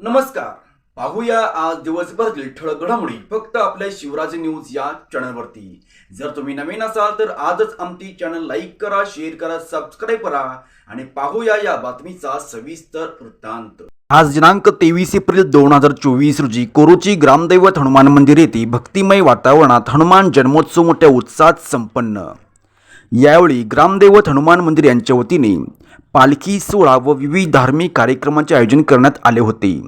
नमस्कार. पाहूया आज दिवसभरातील ठळक घडामोडी. फक्त आपल्या शिवराज न्यूज या चॅनलवरती. जर तुम्ही नवीन असाल तर आजच आमची चॅनल लाईक करा शेअर करा सबस्क्राईब करा आणि पाहूया या बातमीचा सविस्तर वृत्तांत. आज दिनांक तेवीस एप्रिल दोन हजार चोवीस रोजी कोरोची ग्रामदैवत हनुमान मंदिर येथे भक्तिमय वातावरणात हनुमान जन्मोत्सव मोठ्या उत्साहात संपन्न. यावेळी ग्रामदैवत हनुमान मंदिर यांच्या वतीने पालखी सोहळा व विविध धार्मिक कार्यक्रमांचे आयोजन करण्यात आले होते.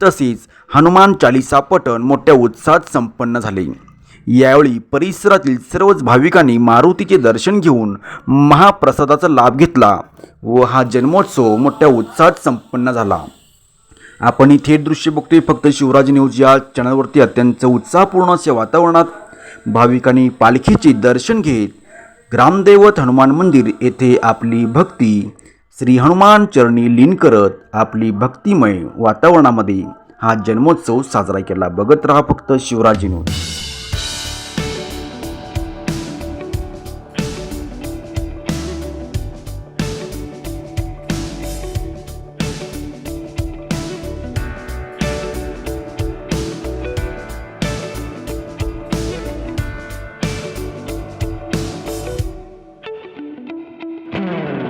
तसेच हनुमान चालिसा पठण मोठ्या उत्साहात संपन्न झाले. यावेळी परिसरातील सर्वच भाविकांनी मारुतीचे दर्शन घेऊन महाप्रसादाचा लाभ घेतला व हा जन्मोत्सव मोठ्या उत्साहात संपन्न झाला. आपण ही थेट दृश्य बघतोय फक्त शिवराज न्यूज या चॅनलवरती अत्यंत उत्साहपूर्ण अशा वातावरणात भाविकांनी पालखीचे दर्शन घेत ग्रामदैवत हनुमान मंदिर येथे आपली भक्ती श्री हनुमान चरणी लीन करत आपली भक्तिमय वातावरणामध्ये हा जन्मोत्सव साजरा केला बघत राहा फक्त शिवराजी Mm-hmm.